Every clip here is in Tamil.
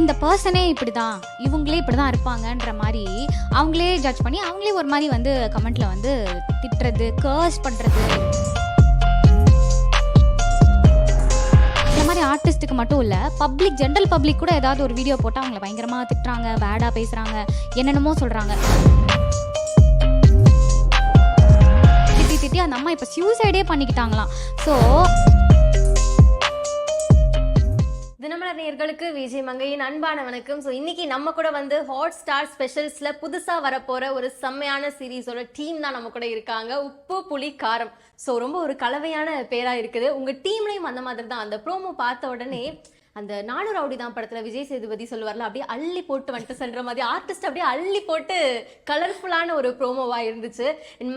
இந்த பர்சனே இப்படி தான் இவங்களே இப்படி தான் இருப்பாங்கன்ற மாதிரி அவங்களே ஜட்ஜ் பண்ணி அவங்களே ஒரு மாதிரி வந்து கமெண்ட்டில் வந்து திட்டுறது கேர்ஸ் பண்ணுறது இந்த மாதிரி ஆர்டிஸ்ட்டுக்கு மட்டும் இல்லை பப்ளிக் ஜென்ரல் பப்ளிக் கூட ஏதாவது ஒரு வீடியோ போட்டால் அவங்கள பயங்கரமாக திட்டுறாங்க பேடாக பேசுகிறாங்க என்னென்னமோ சொல்கிறாங்க திட்டி திட்டி அந்த அம்மா இப்போ சூசைடே பண்ணிக்கிட்டாங்களாம். ஸோ தினமலர் நேர்களுக்கு விஜய் மங்கையின் அன்பான வணக்கம். ஸோ இன்னைக்கு நம்ம கூட வந்து ஹாட் ஸ்டார் ஸ்பெஷல்ஸ்ல புதுசா வரப்போற ஒரு செம்மையான சீரீஸோட டீம் தான் நம்ம கூட இருக்காங்க. உப்பு புளி காரம். ஸோ ரொம்ப ஒரு கலவையான பேரா இருக்குது. உங்க டீம்லயும் அந்த மாதிரி தான் அந்த ப்ரோமோ பார்த்த உடனே அந்த நானூறு ரவுடி தான் படத்துல விஜய் சேதுபதி சொல்லுவார்ல அப்படியே அள்ளி போட்டு வந்துட்டு சென்ற மாதிரி ஆர்டிஸ்ட் அப்படியே அள்ளி போட்டு கலர்ஃபுல்லான ஒரு ப்ரோமோவா இருந்துச்சு.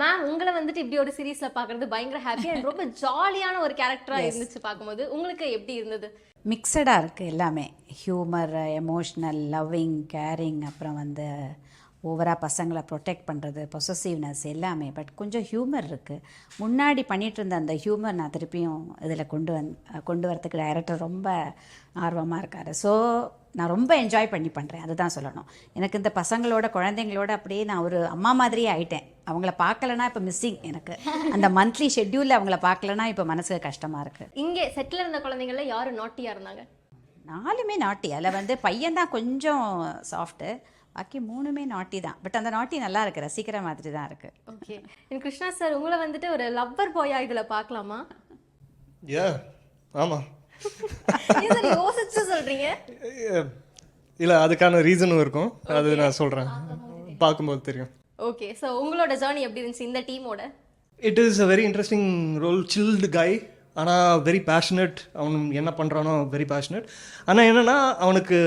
மேம் உங்களை வந்துட்டு இப்படி ஒரு சீரீஸ்ல பாக்குறது பயங்கர ஹாப்பி அண்ட் ரொம்ப ஜாலியான ஒரு கேரக்டரா இருந்துச்சு பார்க்கும்போது. உங்களுக்கு எப்படி இருந்தது? மிக்சடாக இருக்குது எல்லாமே. ஹியூமர் எமோஷ்னல் லவ்விங் கேரிங் அப்புறம் வந்து ஓவராக பசங்களை ப்ரொடெக்ட் பண்ணுறது பொசசிவ்னஸ் எல்லாமே. பட் கொஞ்சம் ஹியூமர் இருக்குது முன்னாடி பண்ணிகிட்டு இருந்த அந்த ஹியூமர் நான் திருப்பியும் இதில் கொண்டு வந் கொண்டு வரதுக்கு டைரக்டர் ரொம்ப ஆர்வமாக இருக்கார். ஸோ நான் ரொம்ப என்ஜாய் பண்ணி பண்ணுறேன் அதுதான் சொல்லணும். எனக்கு இந்த பசங்களோட குழந்தைங்களோட அப்படியே நான் ஒரு அம்மா மாதிரியே ஆயிட்டேன். அவங்கள பார்க்கலனா இப்போ மிஸ்ஸிங் எனக்கு. அந்த மந்த்லி ஷெட்யூலில் அவங்கள பார்க்கலனா இப்போ மனசுக்கு கஷ்டமாக இருக்குது இங்கே செட்டில் இருந்த குழந்தைங்கள்ல யாரு நாட்டியா இருந்தாங்க? நாலுமே நாட்டி அதில் வந்து பையன் தான் கொஞ்சம் சாஃப்ட்டு பாக்கி மூணுமே நாட்டி தான். பட் அந்த நாட்டி நல்லா இருக்கு ரசிக்கிற மாதிரி தான் இருக்கு. ஓகே கிருஷ்ணா சார் உங்களை வந்துட்டு ஒரு லவ்வர் பாயா இதுல பார்க்கலாமா? ஏ ஆமாம் யோசிச்சு சொல்றீங்க? இல்லை அதுக்கான ரீசனும் இருக்கும். அது நான் சொல்கிறேன் பார்க்கும்போது தெரியும். ஓகே ஸோ உங்களோட ஜேர்னி எப்படி இருந்துச்சு இந்த டீமோட it is a very interesting role chilled guy ஆனால் வெரி பேஷனட் அவன் என்ன பண்ணுறானோ வெரி பேஷனட் ஆனால் என்னென்னா அவனுக்கு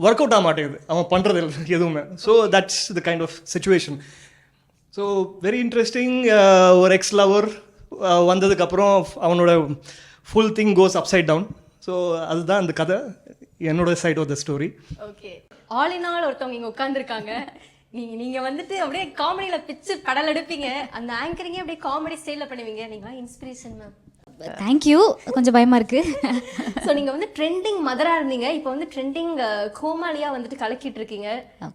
ஒர்க் அவுட் ஆக மாட்டேங்குது. அவன் பண்ணுறது எதுவுமே. So that's the kind of situation so very interesting ஒரு எக்ஸ் லவர் uh, வந்ததுக்கப்புறம் அவனோட full thing goes upside down so அதுதான் அந்த கதை. என்னோட side of the story okay all in all ஒருத்தவங்க இங்கே உட்காந்துருக்காங்க நீங்க நீங்க வந்துட்டு அப்படியே காமெடியில பிச்சு கடல் எடுப்பீங்க. அந்த ஆங்கரிங்கே அப்படியே காமெடி ஸ்டைல்ல பண்ணுவீங்க. நீங்க இன்ஸ்பிரேஷன் மேம் தேங்க்யூ கொஞ்சம் பயமாக இருக்குது ஸோ நீங்க வந்து ட்ரெண்டிங் மதரா இருந்தீங்க. இப்போ வந்து ட்ரெண்டிங் கோமாளியா வந்துட்டு கலக்கிட்டு இருக்கீங்க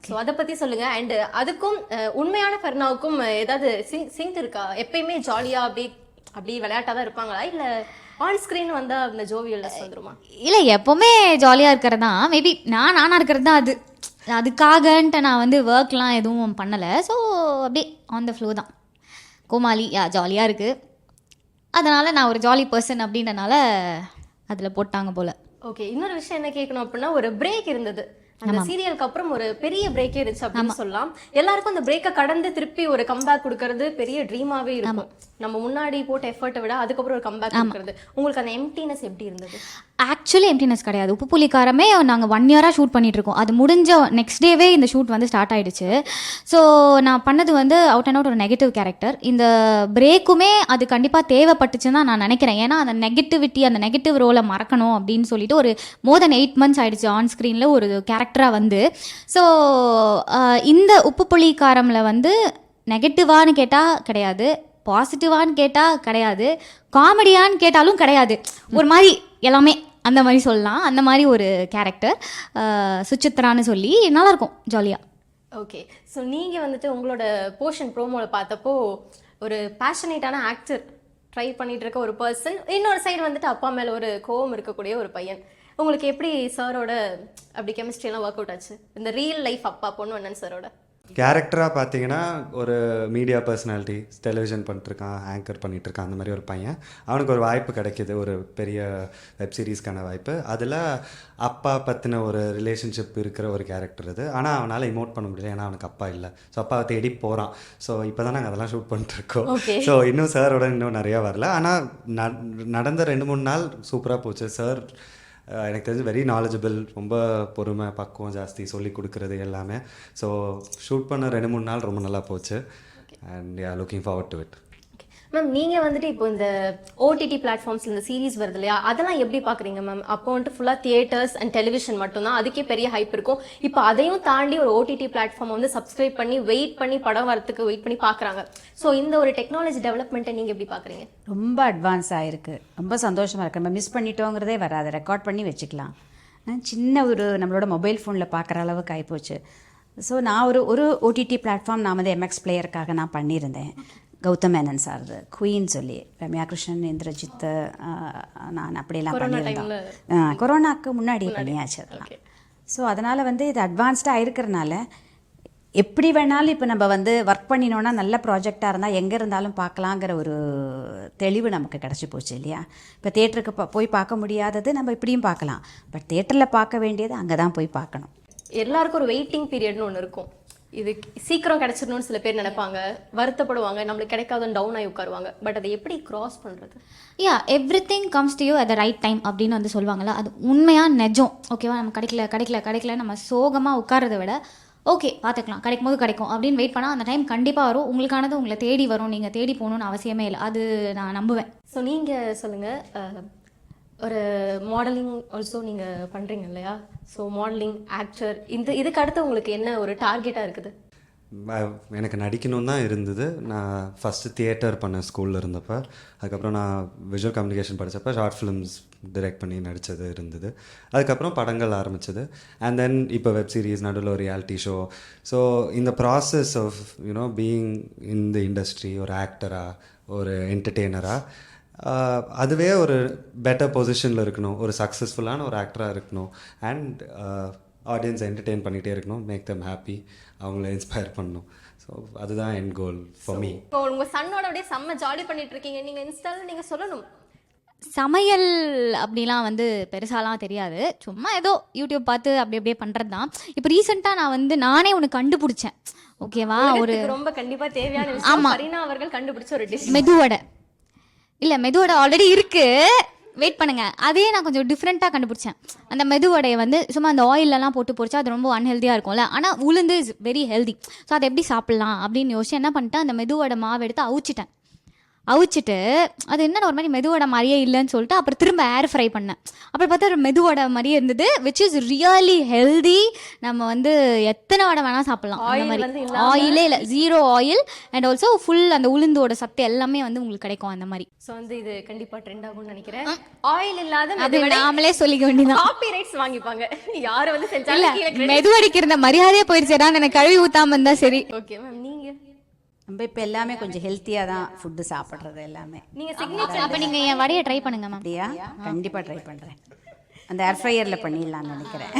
ஸோ அதை பத்தி சொல்லுங்க. அண்ட் அதுக்கும் உண்மையான ஃபர்னாவுக்கும் ஏதாவது சிங்க் இருக்கா? எப்பயுமே ஜாலியா அப்படி அப்படி விளையாட்டா தான் இருப்பாங்களா? இல்ல ஆன் ஸ்கிரீன் வந்தா அந்த ஜோவியல்னஸ் வந்துருமா? இல்லை எப்போவுமே ஜாலியாக இருக்கிறது தான் மேபி நான் நானாக இருக்கிறது தான் அது. அதுக்காகன்ட்டு நான் வந்து ஒர்க்லாம் எதுவும் பண்ணலை. ஸோ அப்படியே ஆன் த ஃப்ளோ தான். கோமாளி யா ஜாலியாக இருக்குது அதனால் நான் ஒரு ஜாலி பர்சன் அப்படின்றனால அதில் போட்டாங்க போல். ஓகே இன்னொரு விஷயம் என்ன கேட்கணும் அப்படின்னா ஒரு பிரேக் இருந்தது. அந்த சீரியலுக்கு அப்புறம் ஒரு பெரிய பிரேக்கே இருந்துச்சு அப்படின்னு சொல்லலாம். எல்லாருக்கும் அந்த பிரேக்கை கடந்து திருப்பி ஒரு கம்பேக் கொடுக்கறது பெரிய ட்ரீமாவே இருக்கும். நம்ம முன்னாடி போட்ட எஃபர்ட்டை விட அதுக்கப்புறம் ஒரு கம்பேக் கொடுக்கறது. உங்களுக்கு அந்த எம்டினஸ் எப்படி இருந்தது? ஆக்சுவலி எம்டினஸ் கிடையாது. உப்பு புலிக்காரமே நாங்கள் ஒன் இயராக ஷூட் பண்ணிட்டு இருக்கோம். அது முடிஞ்ச நெக்ஸ்ட் டேவே இந்த ஷூட் வந்து ஸ்டார்ட் ஆயிடுச்சு. ஸோ நான் பண்ணது வந்து அவுட் அண்ட் அவுட் ஒரு நெகட்டிவ் கேரக்டர் இந்த பிரேக்குமே அது கண்டிப்பாக தேவைப்பட்டுச்சுன்னு தான் நான் நினைக்கிறேன். ஏன்னா அந்த நெகட்டிவிட்டி அந்த நெகட்டிவ் ரோலை மறக்கணும் அப்படின்னு சொல்லிட்டு ஒரு மோர் தென் எயிட் மந்த்ஸ் ஆயிடுச்சு ஆன் ஸ்க்ரீனில் ஒரு கேரக்டராக வந்து. ஸோ இந்த உப்பு புளி காரமில் வந்து நெகட்டிவான்னு கேட்டால் கிடையாது பாசிட்டிவான்னு கேட்டால் கிடையாது காமெடியான்னு கேட்டாலும் கிடையாது. ஒரு மாதிரி எல்லாமே அந்த மாதிரி சொல்லலாம். அந்த மாதிரி ஒரு கேரக்டர் சுச்சித்ரான்னு சொல்லி நல்லாயிருக்கும் ஜாலியாக ஓகே ஸோ நீங்க வந்துட்டு உங்களோட போர்ஷன் ப்ரோமோல பார்த்தப்போ ஒரு பேஷனேட்டான ஆக்டர் ட்ரை பண்ணிட்டு இருக்க ஒரு பர்சன் இன்னொரு சைடு வந்துட்டு அப்பா மேல ஒரு கோவம் இருக்கக்கூடிய ஒரு பையன். உங்களுக்கு எப்படி சாரோட அப்படி கெமிஸ்ட்ரி எல்லாம் ஒர்க் அவுட் ஆச்சு? இந்த ரியல் லைஃப் அப்பா பொண்ணு அண்ணன் சாரோட கேரக்டராக பார்த்தீங்கன்னா ஒரு மீடியா பர்சனாலிட்டி டெலிவிஷன் பண்ணிட்டுருக்கான் ஆங்கர் பண்ணிகிட்ருக்கான் அந்த மாதிரி ஒரு பையன். அவனுக்கு ஒரு வாய்ப்பு கிடைக்கிது ஒரு பெரிய வெப் சீரிஸ்க்கான வாய்ப்பு. அதில் அப்பா பற்றின ஒரு ரிலேஷன்ஷிப் இருக்கிற ஒரு கேரக்டர் இது. ஆனால் அவனால் இமோட் பண்ண முடியல ஏன்னா அவனுக்கு அப்பா இல்லை. ஸோ அப்பாவை தேடி போகிறான் ஸோ இப்போ தான் நாங்கள் அதெல்லாம் ஷூட் பண்ணிட்டுருக்கோம். ஸோ இன்னும் சாரோட இன்னும் நிறையா வரல. ஆனால் நடந்த ரெண்டு மூணு நாள் சூப்பராக போச்சு. சார் எனக்கு தெரிஞ்சு வெரி நாலேஜபிள் ரொம்ப பொறுமை பக்குவம் ஜாஸ்தி சொல்லி கொடுக்குறது எல்லாமே. ஸோ ஷூட் பண்ண ரெண்டு மூணு நாள் ரொம்ப நல்லா போச்சு. And yeah looking forward to it ma'am நீங்க வந்துட்டு இப்போ இந்த ஓடிடி பிளாட்ஃபார்ம்ஸ் இந்த சீரிஸ் வருது இல்லையா? அதெல்லாம் எப்படி பாக்குறீங்க மேம் அப்போ வந்துட்டு ஃபுல்லா தியேட்டர்ஸ் அண்ட் டெலிவிஷன் மட்டும்தான். அதுக்கே பெரிய ஹைப் இருக்கும். இப்போ அதையும் தாண்டி ஒரு ஓடிடி பிளாட்ஃபார்ம் வந்து சப்ஸ்கிரைப் பண்ணி வெயிட் பண்ணி படம் வரதுக்கு வெயிட் பண்ணி பாக்குறாங்க. ஸோ இந்த ஒரு டெக்னாலஜி டெவலப்மெண்ட்டை நீங்க எப்படி பாக்குறீங்க? ரொம்ப அட்வான்ஸ் ஆகிருக்கு ரொம்ப சந்தோஷமாக இருக்கு. நம்ம மிஸ் பண்ணிட்டோங்கிறதே வராது. ரெக்கார்ட் பண்ணி வச்சுக்கலாம். சின்ன ஒரு நம்மளோட மொபைல் ஃபோனில் பார்க்குற அளவுக்கு ஆகிப்போச்சு ஸோ நான் ஒரு ஒரு ஓடிடி பிளாட்ஃபார்ம் நான் வந்து எம்எக்ஸ் பிளேயருக்காக நான் பண்ணியிருந்தேன். கௌதம் மேனன் சார்து குயின் சொல்லி ரம்யா கிருஷ்ணன் இந்திரஜித் நான் அப்படியெல்லாம் பண்ணியிருந்தோம். கொரோனாக்கு முன்னாடி பண்ணியாச்சு அதெல்லாம். ஸோ அதனால் வந்து இது அட்வான்ஸ்டாக இருக்கிறனால எப்படி வேணாலும் இப்போ நம்ம வந்து ஒர்க் பண்ணினோன்னா நல்ல ப்ராஜெக்டாக இருந்தால் எங்கே இருந்தாலும் பார்க்கலாங்கிற ஒரு தெளிவு நமக்கு கிடச்சி போச்சு இல்லையா? இப்போ தேட்டருக்கு போய் பார்க்க முடியாதது நம்ம இப்படியும் பார்க்கலாம். பட் தேட்டரில் பார்க்க வேண்டியது அங்கே தான் போய் பார்க்கணும். எல்லாருக்கும் ஒரு வெயிட்டிங் பீரியட்னு ஒன்று இருக்கும். இது சீக்கிரம் கிடைச்சிடணும்னு சில பேர் நினைப்பாங்க. வருத்தப்படுவாங்க. நம்மளுக்கு கிடைக்காதுன்னு டவுன் ஆகி உட்காருவாங்க. பட் அதை எப்படி கிராஸ் பண்றது? Yeah everything comes to you at the right time அப்படின்னு வந்து சொல்லுவாங்கல்ல அது உண்மையாக நெஜம்? ஓகேவா நம்ம கிடைக்கல கிடைக்கல கிடைக்கல நம்ம சோகமாக உட்காரதை விட ஓகே பார்த்துக்கலாம். கிடைக்கும் போது கிடைக்கும். அப்படின்னு வெயிட் பண்ணால் அந்த டைம் கண்டிப்பாக வரும். உங்களுக்கானது உங்களை தேடி வரும். நீங்கள் தேடி போகணுன்னு அவசியமே இல்லை. அது நான் நம்புவேன். ஸோ நீங்க சொல்லுங்க அஹ், ஒரு மாடலிங் ஆல்சோ நீங்கள் பண்ணுறீங்க இல்லையா? ஸோ மாடலிங் ஆக்டர் இந்த இதுக்கு அடுத்து உங்களுக்கு என்ன ஒரு டார்கெட்டாக இருக்குது? எனக்கு நடிக்கணும் தான் இருந்தது. நான் ஃபஸ்ட்டு தியேட்டர் பண்ணேன் ஸ்கூலில் இருந்தப்போ. அதுக்கப்புறம் நான் விஷுவல் கம்யூனிகேஷன் படித்தப்போ ஷார்ட் ஃபிலிம்ஸ் டிரெக்ட் பண்ணி நடித்தது இருந்தது. அதுக்கப்புறம் படங்கள் ஆரம்பிச்சது. அண்ட் தென் இப்போ வெப் சீரிஸ் நடுவில் ஒரு ரியாலிட்டி ஷோ ஸோ இந்த process of you know being in the industry ஒரு ஆக்டராக ஒரு என்டர்டெய்னராக அதுவே ஒரு பெட்டர் பொசிஷனில் இருக்கணும். ஒரு சக்ஸஸ்ஃபுல்லான ஒரு ஆக்டராக இருக்கணும். அண்ட் ஆடியன்ஸ் என்டர்டெயின் பண்ணிகிட்டே இருக்கணும். மேக் தம் ஹாப்பி அவங்கள இன்ஸ்பயர் பண்ணணும். ஸோ அதுதான் என் கோல் ஃபார் மீ இப்போ உங்க சன்னோட அப்படியே செம்ம ஜாலி பண்ணிட்டு இருக்கீங்க. நீங்க இன்ஸ்டால நீங்க சொல்லணும். சமையல் அப்படிலாம் வந்து பெருசாலாம் தெரியாது. சும்மா ஏதோ யூடியூப் பார்த்து அப்படி அப்படியே பண்ணுறது தான் இப்போ ரீசெண்டாக நான் வந்து நானே ஒன்று கண்டுபிடிச்சேன். ஓகேவா? ஒரு ரொம்ப கண்டிப்பா தேவையான விஷயம். சரினா அவர்கள் கண்டுபிடிச்ச ஒரு டிஷ் மெதுவடை. இல்லை மெதுவடை ஆல்ரெடி இருக்கு. வெயிட் பண்ணுங்க. அதே நான் கொஞ்சம் டிஃப்ரெண்ட்டாக கண்டுபிடிச்சேன். அந்த மெதுவடையை வந்து சும்மா அந்த ஆயிலெல்லாம் போட்டு பொரிச்சா அது ரொம்ப அன்ஹெல்தியாக இருக்கும்ல. ஆனால் உளுந்து இஸ் வெரி ஹெல்தி ஸோ அதை எப்படி சாப்பிட்லாம் அப்படின்னு யோசிச்சு என்ன பண்ணிட்டேன்? அந்த மெதுவடை மாவு எடுத்து அவிச்சிட்டேன். அவிச்சிட்டு அது என்ன ஒரு மாதிரி மெதுவடை மாதிரியே இல்லைன்னு சொல்லிட்டு அப்புறம் திரும்ப ஏர் ஃப்ரை பண்ணேன். அப்புறம் பார்த்தா ஒரு மெதுவடை மாதிரியே இருந்தது விச் இஸ் ரியலி ஹெல்தி நம்ம வந்து எத்தனை வடை வேணால் சாப்பிட்லாம் அந்த மாதிரி. ஆயிலே இல்லை zero oil and also full அந்த உளுந்தோட சத்து எல்லாமே வந்து உங்களுக்கு கிடைக்கும் அந்த மாதிரி. சோ வந்து இது கண்டிப்பா ட்ரெண்ட் ஆகும்னு நினைக்கிறேன். ஆயில் இல்லாத அது நாமளே சொல்லிக்க வேண்டியதான் காப்பி ரைட்ஸ் வாங்கிப்பாங்க. யாரு வந்து செஞ்சாலும் மெதுவடைக்கு இருந்த மரியாதையே போயிருச்சேடா எனக்கு கழுவி ஊத்தாம இருந்தா சரி. ஓகே மேம் நீங்க நம்ம இப்போ எல்லாமே கொஞ்சம் ஹெல்த்தியாக தான் ஃபுட்டு சாப்பிட்றது எல்லாமே. நீங்க சிக்னேச்சர் அப்ப நீங்க என் வடையை ட்ரை பண்ணுங்க மேம் அப்படியா? கண்டிப்பாக ட்ரை பண்ணுறேன் அந்த ஏர் ஃப்ரையரில் பண்ணிடலாம்னு நினைக்கிறேன்.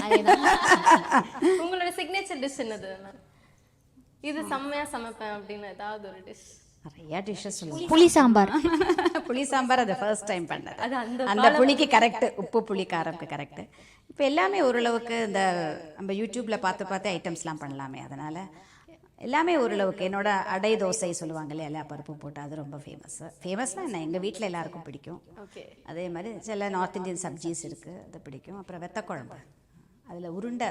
உங்களோட சிக்னேச்சர் டிஷ் என்னது இது செம்மையா சமைப்பேன் அப்படின்னு ஏதாவது ஒரு டிஷ் நிறையா டிஷ்ஷஸ் சொல்லுவோம் புளி சாம்பார். புளி சாம்பார் அது ஃபர்ஸ்ட் டைம் பண்ணது. அது அந்த அந்த புளிக்கு கரெக்ட் உப்பு புளி காரம்க்கு கரெக்ட் இப்போ எல்லாமே ஓரளவுக்கு இந்த நம்ம யூடியூப்ல பார்த்து பார்த்து ஐட்டம்ஸ்லாம் பண்ணலாமே. அதனால எல்லாமே ஓரளவுக்கு என்னோட அடை தோசை சொல்லுவாங்கல்ல எல்லா பருப்பும் போட்டு அது ரொம்ப ஃபேமஸ் ஃபேமஸ்னால் என்ன? எங்கள் வீட்டில் எல்லாருக்கும் பிடிக்கும். ஓகே அதே மாதிரி சில நார்த் இந்தியன் சப்ஜீஸ் இருக்குது அது பிடிக்கும். அப்புறம் வெத்த குழம்பு. அதில் உருண்டை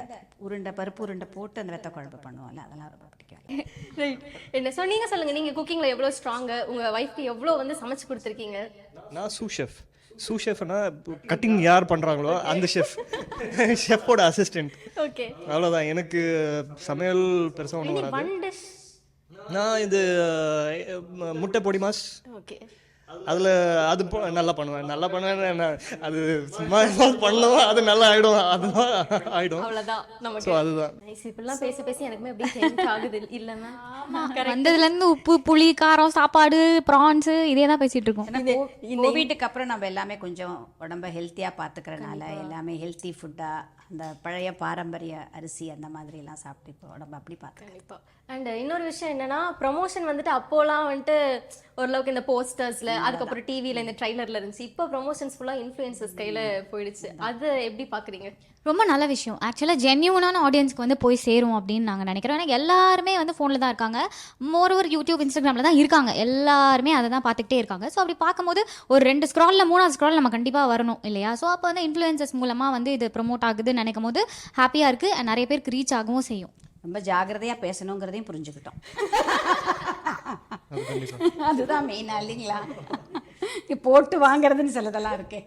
உருண்டை பருப்பு உருண்டை போட்டு அந்த வெத்த குழம்பு பண்ணுவோம்ல அதெல்லாம் ரொம்ப பிடிக்கும். ரைட் என்ன ஸோ நீங்க சொல்லுங்க நீங்க குக்கிங்ல எவ்வளவு ஸ்ட்ராங்கு உங்க ஒய்ஃப்க்கு எவ்வளவு வந்து சமைச்சு கொடுத்துருக்கீங்க? நான் சூ ஷெஃப் சூ ஷெஃப்னா கட்டிங் யார் பண்ணுறாங்களோ அந்த ஷெஃப் ஷெஃப்போட அசிஸ்டன்ட் ஓகே அவ்வளோதான் எனக்கு சமையல் பெருசாக ஒன்றும் வராது. நான் இது முட்டை பொடி மாஸ். ஓகே அதில் அது போ- நல்லா பண்ணுவேன். நல்லா பண்ணுவேன் என்ன, அது சும்மா ஏதாவது பண்ணோம் அது நல்லா ஆகிடும் அதுதான் ஆகிடும் அவ்வளவுதான் நமக்கு. ஸோ அதுதான். நைஸ் இப்படிலாம் பேசி பேசி எனக்குமே அப்படியே டெம்ட் ஆகுது. இல்ல மேம் வந்ததுல இருந்து உப்பு புளி காரம் சாப்பாடு ப்ரான்ஸ் இதே தான் பேசிட்டு இருக்கோம். கோவிட்டுக்கு அப்புறம் நம்ம எல்லாமே கொஞ்சம் உடம்ப ஹெல்த்தியாக பார்த்துக்கிறனால எல்லாமே ஹெல்த்தி ஃபுட்டாக அந்த பழைய பாரம்பரிய அரிசி அந்த மாதிரிலாம் சாப்பிட்டு இப்போ உடம்ப அப்படி பார்த்துக்கிறேன் கண்டிப்பா. அண்ட் இன்னொரு விஷயம் என்னன்னா ப்ரொமோஷன் வந்துட்டு அப்போலாம் வந்துட்டு ஓரளவுக்கு இந்த போஸ்டர்ஸ்ல அதுக்கப்புறம் டிவில இந்த ட்ரைலர்ல இருந்துச்சு. இப்போ ப்ரொமோஷன்ஸ் ஃபுல்லா இன்ஃப்ளூயன்சஸ் கையில போயிடுச்சு. அது எப்படி பாக்குறீங்க ரொம்ப நல்ல விஷயம். ஆக்சுவலாக ஜென்யூனான ஆடியன்ஸ்க்கு வந்து போய் சேரும் அப்படின்னு நாங்கள் நினைக்கிறோம். ஏன்னா எல்லாருமே வந்து ஃபோனில் தான் இருக்காங்க. மோரோவர் யூடியூப் இன்ஸ்டாகிராமில் தான் இருக்காங்க. எல்லாருமே அதை தான் பார்த்துக்கிட்டே இருக்காங்க. ஸோ அப்படி பார்க்கும்போது ஒரு ரெண்டு ஸ்க்ராலில் மூணாவது ஸ்க்ரால் நம்ம கண்டிப்பாக வரணும் இல்லையா? ஸோ அப்போ வந்து இன்ஃப்ளூயன்சஸ் மூலமாக வந்து இது ப்ரொமோட் ஆகுதுன்னு நினைக்கும் போது ஹாப்பியாக இருக்குது நிறைய பேருக்கு ரீச் ஆகவும் செய்யும். ரொம்ப ஜாகிரதையாக பேசணுங்கிறதையும் புரிஞ்சுக்கிட்டோம். அதுதான் மெயினா இல்லைங்களா? போட்டு வாங்குறதுன்னு சிலதெல்லாம் இருக்கே.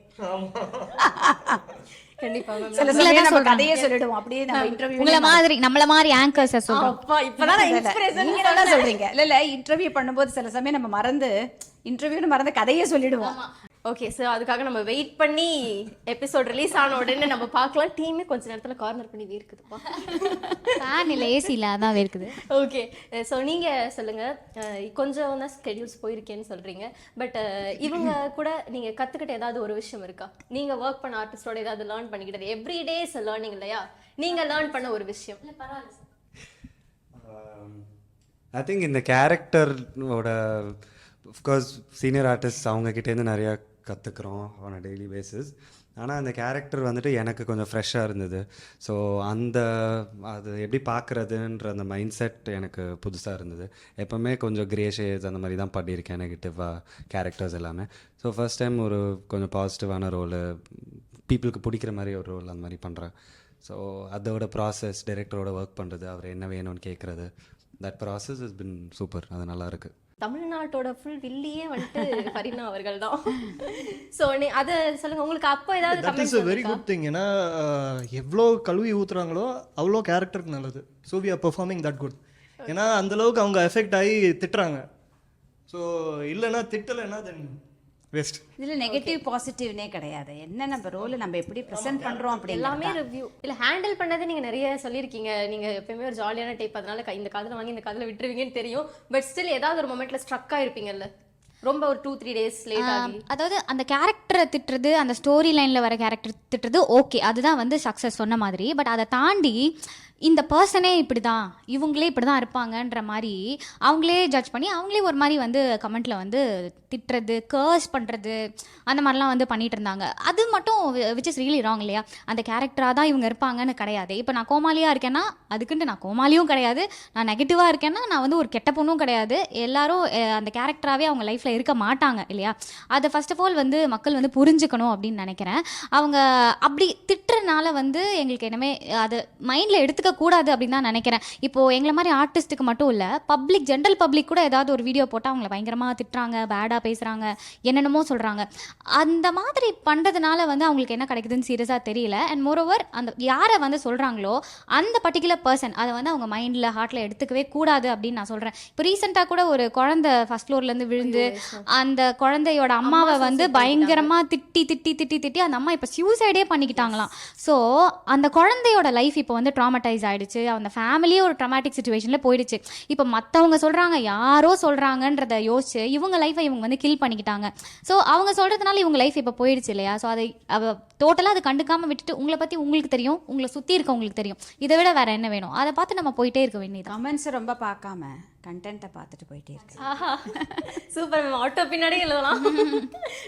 கண்டிப்பா மேம் சில சமயம் நம்ம கதையே சொல்லிடுவோம். அப்படியே நம்ம இன்டர்வியூ உங்களை மாதிரி நம்மள மாதிரி ஆங்கர்ஸை சொல்கிறோம் அப்பா இப்பதான் நான் இன்ஸ்பிரேஷன் நீங்க நல்லா சொல்றீங்க. இல்ல இல்ல இன்டர்வியூ பண்ணும்போது சில சமயம் நம்ம மறந்து இன்டர்வியூன்னு மறந்து கதையே சொல்லிடுவோம். ஓகே சார் அதுக்காக நம்ம வெயிட் பண்ணி எபிசோட் ரிலீஸ் ஆன உடனே நம்ம பார்க்கலாம். டீமே கொஞ்ச நேரத்துல கார்னர் பண்ணி வீர்க்குதுப்பா. ஃபேன் இல்லை ஏசி இல்லை அதான் இருக்குது ஓகே ஸோ நீங்க சொல்லுங்க. அஹ் கொஞ்சம் தான் ஸ்கெடியூல்ஸ் போயிருக்கேன்னு சொல்றீங்க. பட் இவங்க கூட நீங்க கத்துக்கிட்ட ஏதாவது ஒரு விஷயம் இருக்கா? நீங்க ஒர்க் பண்ண ஆர்டிஸ்டோட ஏதாவது லேர்ன் பண்ணிக்கிட்டது? எவ்ரி டேஸ் லேர்னிங் இல்லையா? நீங்க லேர்ன் பண்ண ஒரு விஷயம். ஐ திங்க் இந்த கேரக்டரோட அஃப்கோர்ஸ் சீனியர் ஆர்டிஸ்ட் அவங்கக்கிட்டேருந்து நிறையா கற்றுக்குறோம் ஆன் அ டெய்லி பேசிஸ் ஆனால் அந்த கேரக்டர் வந்துட்டு எனக்கு கொஞ்சம் ஃப்ரெஷ்ஷாக இருந்தது. ஸோ அந்த அது எப்படி பார்க்குறதுன்ற அந்த மைண்ட் செட் எனக்கு புதுசாக இருந்தது. எப்போவுமே கொஞ்சம் கிரே ஷேட்ஸ் அந்த மாதிரி தான் பண்ணியிருக்கேன் நெகட்டிவாக கேரக்டர்ஸ் எல்லாமே. ஸோ ஃபர்ஸ்ட் டைம் ஒரு கொஞ்சம் பாசிட்டிவான ரோலு பீப்புளுக்கு பிடிக்கிற மாதிரி ஒரு ரோல் அந்த மாதிரி பண்ணுறேன் ஸோ அதோட ப்ராசஸ் டைரக்டரோட ஒர்க் பண்ணுறது அவர் என்ன வேணும்னு கேட்குறது தட் ப்ராசஸ் இஸ் பின் சூப்பர் அது நல்லாயிருக்கு தமிழ்நாட்டோட ஃபுல் வில்லியே வந்துட்டு ஃபரினா அவர்கள் தான் ஸோ நீ அதை சொல்லுங்க. உங்களுக்கு அப்போ ஏதாவது that is very good thing ஏன்னா எவ்வளோ கழுவி ஊத்துறாங்களோ அவ்வளோ கேரக்டருக்கு நல்லது. So we are performing that good ஏன்னா அந்த அளவுக்கு அவங்க எஃபெக்ட் ஆகி திட்டுறாங்க. ஸோ இல்லைன்னா திட்டலைன்னா தென் வேஸ்ட் இதில் நெகட்டிவ் பாசிட்டிவ்னே கிடையாது. என்ன நம்ம ரோலை நம்ம எப்படி ப்ரெசென்ட் பண்ணுறோம் அப்படி எல்லாமே ரிவ்யூ இல்ல ஹேண்டில் பண்ணது நீங்க நிறைய சொல்லியிருக்கீங்க. நீங்க எப்பயுமே ஒரு ஜாலியான டைப் அதனால க- இந்த காதுல வாங்கி இந்த காதுல விட்டுருவீங்கன்னு தெரியும். பட் ஸ்டில் ஏதாவது ஒரு மொமெண்ட்ல ஸ்ட்ரக் ஆயிருப்பீங்கல்ல. ரொம்ப ஒரு டூ த்ரீ டேஸ் லேட் ஆகி. அதாவது அந்த கேரக்டரை திட்டுறது அந்த ஸ்டோரி லைனில் வர கேரக்டர் திட்டுறது ஓகே அதுதான் வந்து சக்ஸஸ் சொன்ன மாதிரி. பட் அதை தாண்டி இந்த பர்சனே இப்படி தான் இவங்களே இப்படி தான் இருப்பாங்கன்ற மாதிரி அவங்களே ஜட்ஜ் பண்ணி அவங்களே ஒரு மாதிரி வந்து கமெண்ட்டில் வந்து திட்டுறது கேர்ஸ் பண்ணுறது அந்த மாதிரிலாம் வந்து பண்ணிட்டு இருந்தாங்க. அது மட்டும் விச் இஸ் ரியலி ராங் இல்லையா? அந்த கேரக்டராக தான் இவங்க இருப்பாங்கன்னு கிடையாது. இப்போ நான் கோமாளியாக இருக்கேன்னா அதுக்குன்ட்டு நான் கோமாளியும் கிடையாது. நான் நெகட்டிவாக இருக்கேன்னா நான் வந்து ஒரு கெட்ட பொண்ணும் கிடையாது. எல்லாரும் அந்த கேரக்டராகவே அவங்க லைஃப்பில் இருக்க மாட்டாங்க இல்லையா? அதை ஃபர்ஸ்ட் ஆஃப் ஆல் வந்து மக்கள் வந்து புரிஞ்சுக்கணும் அப்படின்னு நினைக்கிறேன். அவங்க அப்படி திட்டுறனால வந்து எங்களுக்கு என்னமே அதை மைண்டில் எடுத்து எடுத்துக்க கூடாது அப்படின்னு தான் நினைக்கிறேன். இப்போது எங்களை மாதிரி ஆர்டிஸ்ட்டுக்கு மட்டும் இல்லை பப்ளிக் ஜென்ரல் பப்ளிக் கூட ஏதாவது ஒரு வீடியோ போட்டால் அவங்கள பயங்கரமாக திட்டுறாங்க பேடாக பேசுகிறாங்க என்னென்னமோ சொல்கிறாங்க அந்த மாதிரி பண்ணுறதுனால வந்து அவங்களுக்கு என்ன கிடைக்குதுன்னு சீரியஸாக தெரியல. அண்ட் மோரோவர் அந்த யாரை வந்து சொல்கிறாங்களோ அந்த பர்டிகுலர் பர்சன் அதை வந்து அவங்க மைண்டில் ஹார்ட்டில் எடுத்துக்கவே கூடாது அப்படின்னு நான் சொல்கிறேன் இப்போ ரீசெண்டாக கூட ஒரு குழந்தை ஃபர்ஸ்ட் ஃப்ளோர்லேருந்து விழுந்து அந்த குழந்தையோட அம்மாவை வந்து பயங்கரமாக திட்டி திட்டி திட்டி திட்டி அந்த அம்மா இப்போ சூசைடே பண்ணிக்கிட்டாங்களாம். ஸோ அந்த குழந்தையோட லைஃப் இப்போ வந்து ட்ராமடைஸ் ஆயிடுச்சு. அந்த ஃபேமிலியே ஒரு ட்ரமாட்டிக் சுச்சுவேஷனில் போயிடுச்சு. இப்போ மற்றவங்க சொல்கிறாங்க யாரோ சொல்கிறாங்கன்றத யோசிச்சு இவங்க லைஃப்பை இவங்க வந்து கில் பண்ணிக்கிட்டாங்க. ஸோ அவங்க சொல்கிறதுனால இவங்க லைஃப் இப்போ போயிடுச்சு இல்லையா? ஸோ அதை அவ டோட்டலாக அதை கண்டுக்காமல் விட்டுட்டு உங்களை பற்றி உங்களுக்கு தெரியும் உங்களை சுற்றி இருக்கவங்களுக்கு தெரியும். இதை விட வேறு என்ன வேணும்? அதை பார்த்து நம்ம போயிட்டே இருக்க வேண்டியது கமெண்ட்ஸை ரொம்ப பார்க்காம. கண்டென்ட்டை பார்த்துட்டு போயிட்டே இருக்கு. ஆஹா. Super ma'am. ஆட்டோ பின்னாடி எழுதலாம்.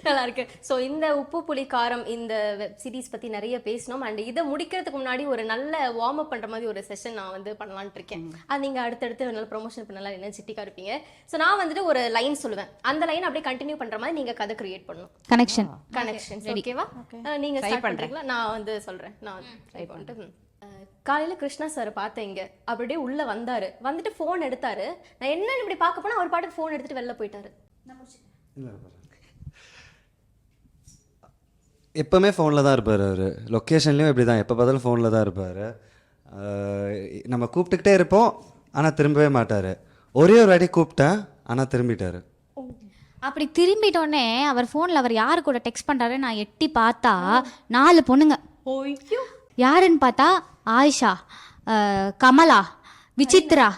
நல்லா இருக்கு. ஸோ இந்த உப்பு புளி காரம் இந்த வெப் சீரிஸ் பத்தி நிறைய பேசினோம். அண்ட் இதை முடிக்கிறதுக்கு முன்னாடி ஒரு நல்ல வார்ம் அப் பண்ற மாதிரி ஒரு செஷன் நான் வந்து பண்ணலாம்னு இருக்கேன். அது நீங்க அடுத்தடுத்து நல்ல ப்ரொமோஷன் பண்ணலாம் என்ன சிட்டிக்கா இருப்பீங்க. ஸோ நான் வந்துட்டு ஒரு லைன் சொல்லுவேன். அந்த லைன் அப்படியே கண்டினியூ பண்ற மாதிரி நீங்க கதை கிரியேட் பண்ணணும். கனெக்ஷன் கனெக்ஷன்ஸ் ஓகேவா அஹ் நீங்க Try ஸ்டார்ட் பண்றீங்களா? நான் வந்து சொல்றேன். நான் ட்ரை பண்ணிட்டு காலையில கிருஷ்ணா சார் பார்த்தேன் இங்க. அப்படியே உள்ள வந்தாரு. வந்துட்டு ஃபோன் எடுத்தாரு. நான் என்னன்னு இப்படி பார்க்க போனா அவர் பாட்டுக்கு ஃபோன் எடுத்துட்டு வெளில போயிட்டாரு. எப்போவுமே ஃபோனில் தான் இருப்பார் அவர். லொக்கேஷன்லேயும் இப்படி தான் எப்போ பார்த்தாலும் ஃபோனில் தான் இருப்பார். நம்ம கூப்பிட்டுக்கிட்டே இருப்போம் ஆனால் திரும்பவே மாட்டார். ஒரே ஒரு வாட்டி கூப்பிட்டேன் ஆனால் திரும்பிட்டார். அப்படி திரும்பிட்டோடனே அவர் ஃபோனில் அவர் யாரு கூட டெக்ஸ்ட் பண்ணுறாரு நான் எட்டி பார்த்தா நாலு பொண்ணுங்க. யாருன்னு பார்த்தா ஆயிஷா கமலா விசித்ரா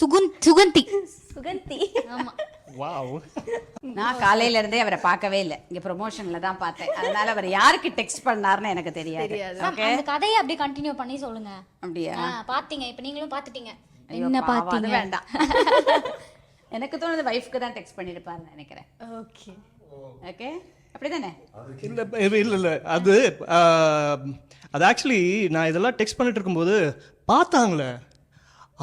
சுகுன் சுகந்தி. சுகந்தி. ஆமாம் நான் காலையில இருந்தே அவரை பார்க்கவே இல்லை. இங்க ப்ரொமோஷன்ல தான் பார்த்தேன். அதனால அவர் யாருக்கு டெக்ஸ்ட் பண்ணாருன்னு எனக்கு தெரியாது. ஓகே அந்த கதையை அப்படியே கண்டினியூ பண்ணி சொல்லுங்க. அப்படியா? பாத்தீங்க. இப்போ நீங்களும் பார்த்துட்டீங்க ஐயோ, என்ன பார்த்தீங்க வேண்டாம். எனக்கு தோணுது வைஃப்க்கு தான் டெக்ஸ்ட் பண்ணிருப்பாருன்னு நினைக்கிறேன். ஓகே ஓகே அப்படிதானே? இல்லை இல்லை இல்லை அது அது ஆக்சுவலி நான் இதெல்லாம் டெக்ஸ்ட் பண்ணிட்டு இருக்கும்போது பார்த்தாங்களே.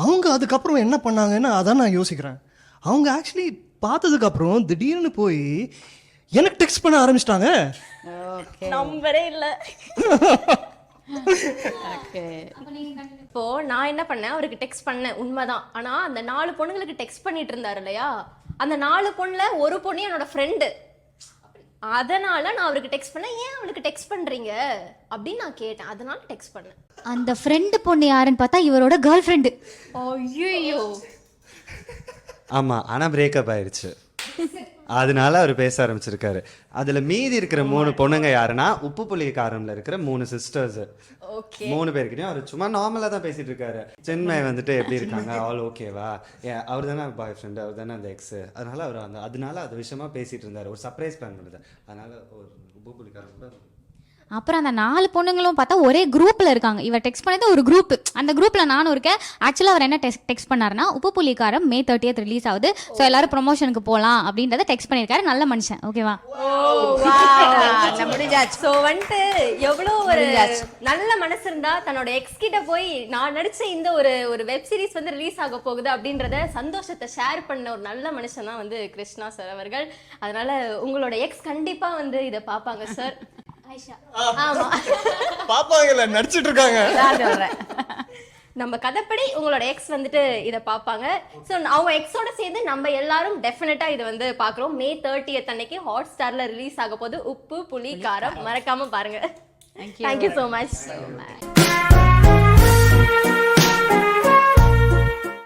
அவங்க அதுக்கப்புறம் என்ன பண்ணாங்கன்னு அதான் நான் யோசிக்கிறேன். அவங்க ஆக்சுவலி பார்த்ததுக்கப்புறம் திடீர்னு போய் எனக்கு டெக்ஸ்ட் பண்ண ஆரம்பிச்சிட்டாங்க. ஓகே. நம்பரே இல்ல. இப்போ நான் என்ன பண்ணேன்? அவருக்கு டெக்ஸ்ட் பண்ணேன். உண்மைதான். ஆனா அந்த நாலு பொண்ணுங்களுக்கு டெக்ஸ்ட் பண்ணிட்டு இருந்தாரு இல்லையா? அந்த நாலு பொண்ணுல ஒரு பொண்ணு என்னோட ஃப்ரெண்டு அதனால நான் அவருக்கு டெக்ஸ்ட் பண்ணேன். ஏன் அவளுக்கு டெக்ஸ்ட் பண்றீங்க? அப்படின்னு நான் கேட்டேன். அதனால டெக்ஸ்ட் பண்ணேன். அந்த ஃப்ரெண்டு பொண்ணு யாருன்னு பார்த்தா இவரோட கேர்ள் ஃப்ரெண்டு ஐயோ ஆமாம் ஆனால் பிரேக்கப் ஆயிடுச்சு. அதனால அவர் பேச ஆரம்பிச்சிருக்காரு. அதுல மீதி இருக்கிற மூணு பொண்ணுங்க யாருன்னா உப்பு புளி காரம்ல இருக்கிற மூணு சிஸ்டர்ஸ் மூணு பேர்கிட்டயும் அவர் சும்மா நார்மலா தான் பேசிட்டு இருக்காரு. சென்மை வந்துட்டு எப்படி இருக்காங்க? ஆல் ஓகேவா அவர் தானே பாய் ஃப்ரெண்ட் அவர் தானே அந்த எக்ஸ் அதனால அவர் அந்த அதனால அது விஷயமா பேசிட்டு இருந்தாரு. ஒரு சர்ப்ரைஸ் பிளான் பண்ணுது. அதனால ஒரு உப்பு புளி காரம் கூட அப்புறம் அந்த நாலு பொண்ணுங்களும் பார்த்தா ஒரே குரூப்ல இருக்காங்க. இவர் டெக்ஸ்ட் பண்ணது ஒரு குரூப் அந்த குரூப்ல நானும் இருக்கேன். ஆக்சுவலா அவர் என்ன டெக்ஸ்ட் பண்ணாருன்னா உப்பு புலிக்காரம் மே தேர்ட்டியத் ரிலீஸ் ஆகுது. ஸோ எல்லாரும் ப்ரொமோஷனுக்கு போகலாம் அப்படின்றத டெக்ஸ்ட் பண்ணியிருக்காரு. நல்ல மனுஷன். ஓகேவா முடிஞ்சாச்சு. சோ வந்துட்டு எவ்வளவு ஒரு நல்ல மனசு இருந்தா தன்னோட எக்ஸ் கிட்ட போய் நான் நடிச்ச இந்த ஒரு ஒரு வெப் சீரிஸ் வந்து ரிலீஸ் ஆக போகுது. அப்படின்றத சந்தோஷத்தை ஷேர் பண்ண ஒரு நல்ல மனுஷன் தான் வந்து கிருஷ்ணா சார் அவர்கள். அதனால உங்களோட எக்ஸ் கண்டிப்பா வந்து இத பாப்பாங்க சார் ஆமா. பாப்பாங்கல்ல நடிச்சிட்டு இருக்காங்க நான் சொல்றேன். நம்ம கதைப்படி உங்களோட எக்ஸ் வந்துட்டு இதை பார்ப்பாங்க ஸோ அவங்க எக்ஸோட சேர்ந்து நம்ம எல்லாரும் டெஃபினட்டா இதை வந்து பார்க்குறோம் மே தேர்ட்டியத் அன்னைக்கு ஹாட் ஸ்டார்ல ரிலீஸ் ஆக போகுது உப்பு புளி காரம். மறக்காம பாருங்க. Thank you so much